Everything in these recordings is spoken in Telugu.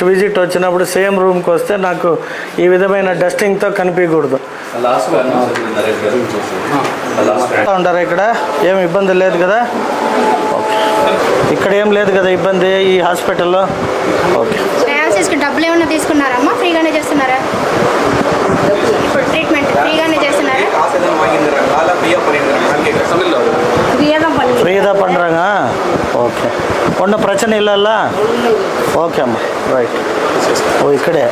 నెక్స్ట్ విజిట్ వచ్చినప్పుడు సేమ్ రూమ్కి వస్తే నాకు ఈ విధమైన డస్టింగ్తో కనిపించకూడదు. ఉంటారా ఇక్కడ? ఏం ఇబ్బంది లేదు కదా? ఓకే ఇక్కడ ఏం లేదు కదా ఇబ్బంది ఈ హాస్పిటల్లో? ఓకే. డబ్బులు ఏమైనా తీసుకున్నారమ్మా? ఫ్రీగానే చేస్తున్నారా? ఇప్పుడు ట్రీట్మెంట్ ఫ్రీగానే ஒன்றும் பிரச்சனை இல்லைல்ல ఓకే అమ్మా రైట్ ఓ ఇక్కడే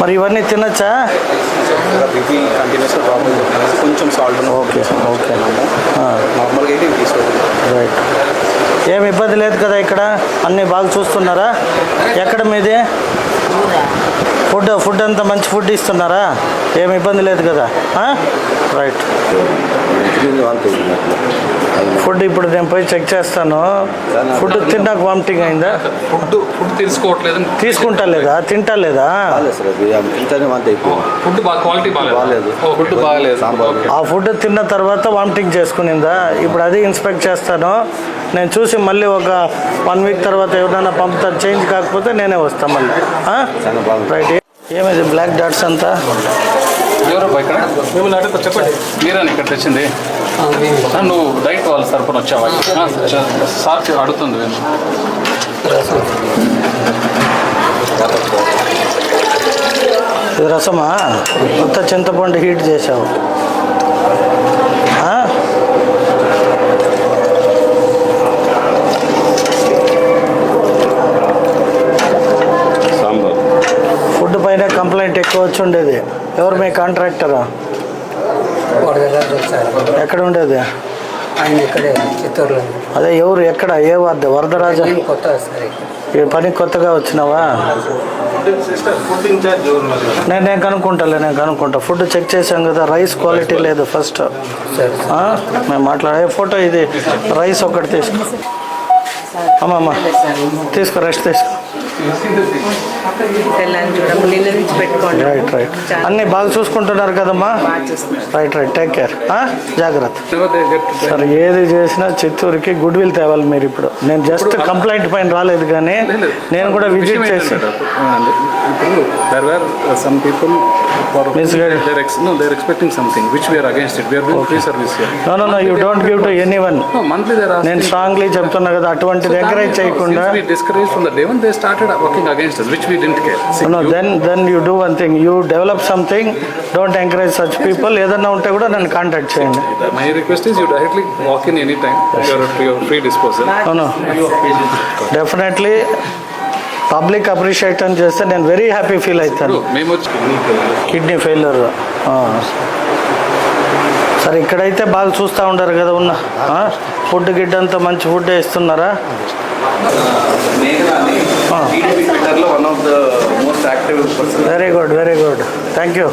మరి ఇవన్నీ తినచ్చా బీపీ కంటిన్యూస్గా ప్రాబ్లం కొంచెం సాల్ట్ ఓకే ఓకే నార్మల్గా అయితే ఇవి తీసుకోవాలి రైట్ ఏం ఇబ్బంది లేదు కదా ఇక్కడ అన్నీ బాగా చూస్తున్నారా ఎక్కడ మీది ఫుడ్. ఫుడ్ అంతా మంచి ఫుడ్ ఇస్తున్నారా? ఏం ఇబ్బంది లేదు కదా? రైట్ ఫుడ్ ఇప్పుడు నేను పోయి చెక్ చేస్తాను. ఫుడ్ తిన్నాక వామిటింగ్ అయిందా? ఫుడ్ ఫుడ్ తీసుకోవట్లేదు తీసుకుంటా లేదా? తింటా లేదా? ఫుడ్ బాగా క్వాలిటీ బాగాలేదు. బాగాలేదు. ఫుడ్ బాగాలేదు. సాంబార్. ఆ ఫుడ్ తిన్న తర్వాత వామిటింగ్ చేసుకునిందా? ఇప్పుడు అది ఇన్స్పెక్ట్ చేస్తాను. నేను చూసి మళ్ళీ ఒక వన్ వీక్ తర్వాత ఎవరైనా పంపుతారు. చేంజ్ కాకపోతే నేనే వస్తాను మళ్ళీ. రైట్ ఏమిది? బ్లాక్ డాట్స్ అంతా? ఎవరబ్బా ఇక్కడ? మిమ్మల్ని అడుగుతా చెప్పండి. మీరేనా ఇక్కడ తెచ్చింది? నువ్వు డైట్ వాళ్ళ తరపున వచ్చావా? సార్ అడుగుతుంది నేను ఇది రసమా? కొత్త చింతపండు హీట్ చేసావు ఆ? సాంబార్ ఫుడ్ పైన కంప్లైంట్ ఎక్కువ వచ్చి ఉండేది ఎవరు మీ కాంట్రాక్టరా? ఎక్కడ ఉండేది ఆయన ఇక్కడే చిత్తూరులో అదే ఎవరు ఎక్కడ? ఏ వార్డు? వరదరాజ. ఈ పని కొత్తగా వచ్చినావా? నేను నేను కనుక్కుంటాలే నేను కనుక్కుంటా. ఫుడ్ చెక్ చేసాం కదా రైస్ క్వాలిటీ లేదు ఫస్ట్? మేము మాట్లాడే ఫోటో ఇది? రైస్ ఒకటి తీసుకో. అమ్మమ్మ తీసుకో రెస్ట్ తీసుకో. తెల్లని చూడము నిన్న నుంచి పెట్టుకోండి రైట్ రైట్ అన్నీ బాగా చూసుకుంటున్నారు కదమ్మా? రైట్ రైట్ టేక్ కేర్ జాగ్రత్త. సరే ఏది చేసినా చిత్తూరుకి గుడ్ విల్ తేవాలి మీరు ఇప్పుడు. నేను జస్ట్ కంప్లైంట్ పైన రాలేదు కానీ నేను కూడా విజిట్ చేసి ఇప్పుడు there were some people for Misguided. They're ex no they're expecting something which we are against it we are doing free service no no no you don't give to anyone monthly there నేను స్ట్రాంగ్లీ చెప్తున్నా కదా అటువంటిది ఎంకరేజ్ చేయకుండా we discouraged from the day when they started working against us, which we didn't care. See, no you- then then you do one thing you develop something don't encourage such people ఏదన్నా ఉంటే కూడా నన్ను కాంటాక్ట్ చేయండి. My request is you directly walk in any time. You are at your free disposal. అవును డెఫినెట్లీ పబ్లిక్ అప్రిషియేట్ అని చేస్తే నేను వెరీ హ్యాపీ ఫీల్ అవుతాను. కిడ్నీ ఫెయిల్యూర్ సరే ఇక్కడైతే బాగా చూస్తూ ఉండరు కదా ఉన్న ఫుడ్ గిడ్ అంతా మంచి ఫుడ్ ఇస్తున్నారా మేఘనాని టీడీపీ ట్విట్టర్లో one of the most active person very good very good thank you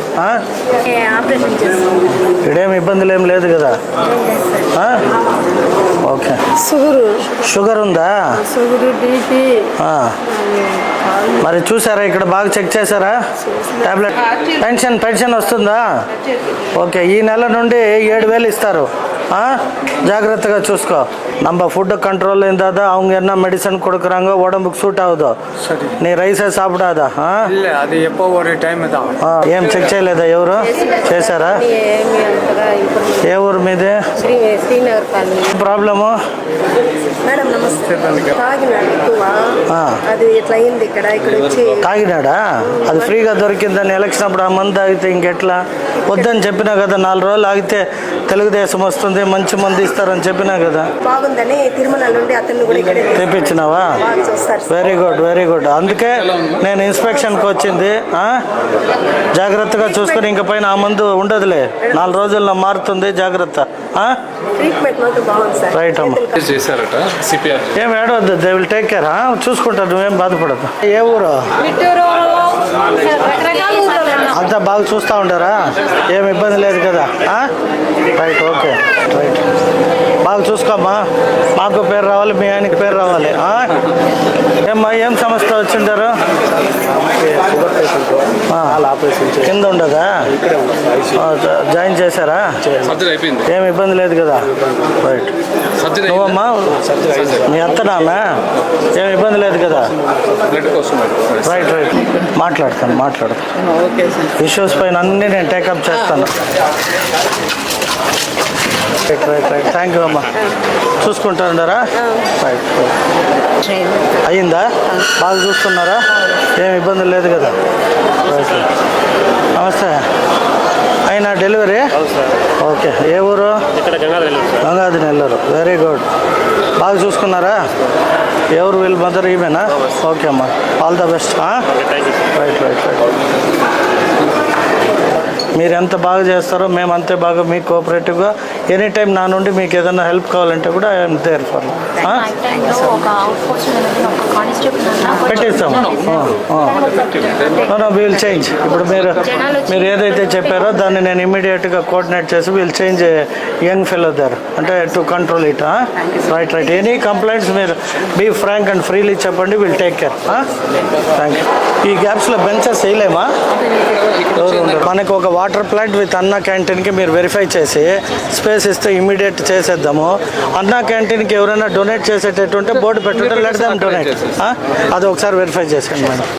operation చేస్తాం ఇక్కడేం ఇబ్బందులు ఏం లేదు కదా ఓకే సుగురు షుగర్ ఉందా సుగురు బీపీ ఆ. మరి చూసారా ఇక్కడ బాగా చెక్ చేశారా టాబ్లెట్ పెన్షన్ పెన్షన్ వస్తుందా ఓకే ఈ నెల నుండి ஏழு வேல் இஸ்தாரு ஆ ஜாகிரதையா చూసుకో நம்ம ஃபுட்டு கண்ட்ரோல் இருந்தால் தான் அவங்க என்ன மெடிசன் கொடுக்குறாங்க உடம்புக்கு சூட் ஆகுதோ నీ రైస్ సాపిడాదా అది ఎప్పో టైం ఏం చెక్ చేయలేదా ఎవరు? చేశారా? ఏ ఊరు మీదే? ప్రాబ్లము? తాగినాడా? అది ఫ్రీగా దొరికిందని ఎలక్షన్ అప్పుడు ఆ మంత్ తాగితే ఇంకెట్లా? వద్దని చెప్పినా కదా నాలుగు రోజులు ఆగితే తెలుగుదేశం వస్తుంది మంచి మంది ఇస్తారని చెప్పినా కదా. బాగుందని తిరుమల నుండి అతన్ని కూడా ఇక్కడ తెప్పించినావా? చూస్తారు. వెరీ గుడ్ వెరీ గుడ్ అందుకే నేను ఇన్స్పెక్షన్కి వచ్చింది ఆ? జాగ్రత్తగా చూసుకుని ఇంక పైన ఆ మందు ఉండదులే. నాలుగు రోజుల్లో మారుతుంది జాగ్రత్త ట్రీట్మెంట్ మాత్రం బాగుంది సార్. రైట్ అమ్మ. చేశారట సిపిఆర్. ఏం ఏడవద్దు దే విల్ టేక్ కేర్ చూసుకుంటారు నువ్వేం బాధపడదు ఏ ఊరు? రకరకాల అంతా బాగా చూస్తూ ఉంటారా? ఏం ఇబ్బంది లేదు కదా? రైట్ ఓకే రైట్ బాగా చూసుకోమ్మా. మాకు పేరు రావాలి మీ ఆయనకి పేరు రావాలి ఆ? ఏమ్మా ఏం సమస్య వచ్చింటారు? కింద ఉండదా? జాయిన్ చేశారా? సర్జరీ అయిపోయింది. ఏం ఇబ్బంది లేదు కదా? రైట్ నువ్వమ్మా? మీ అత్త నాన్న? ఏం ఇబ్బంది లేదు కదా? రైట్ రైట్ మాట్లాడతాను మాట్లాడతాను. ఇష్యూస్ పైన అన్నీ నేను టేకప్ చేస్తాను. Right right right thank you అమ్మా. చూసుకుంటారా రైట్ అయిందా బాగా చూస్తున్నారా? ఏం ఇబ్బంది లేదు కదా? రైట్ నమస్తే. అయినా డెలివరీ? ఓకే. ఏ ఊరు? గంగాధి నెల్లూరు వెరీ గుడ్ బాగా చూసుకున్నారా? ఎవరు వీళ్ళ మదర్ ఈమెనా? ఓకే అమ్మా. All the best right right right మీరు ఎంత బాగా చేస్తారో మేము అంతే బాగా మీకు కోఆపరేటివ్గా ఎనీ టైం నా నుండి మీకు ఏదైనా హెల్ప్ కావాలంటే కూడా ఐఎమ్ దేర్ ఫర్ పెట్టేస్తాం వీల్ చేంజ్ ఇప్పుడు మీరు మీరు ఏదైతే చెప్పారో దాన్ని నేను ఇమ్మీడియట్గా కోఆర్డినేట్ చేసి wheel change young fellow there అంటే to control it right right any complaints మీరు బీ ఫ్రాంక్ అండ్ ఫ్రీలీ చెప్పండి will take care thank you ఈ గ్యాప్స్లో బెంచెస్ వేయలేమా. మనకు ఒక వాటర్ ప్లాంట్ విత్ అన్న క్యాంటీన్కి మీరు వెరిఫై చేసి స్పేస్ ఇస్తే ఇమీడియట్ చేసేద్దాము. అన్న క్యాంటీన్కి ఎవరైనా డొనేట్ చేసేటట్టుంటే బోర్డు పెట్టుంటే లెట్ డొనేట్. అది ఒకసారి వెరిఫై చేసేయండి మేడం.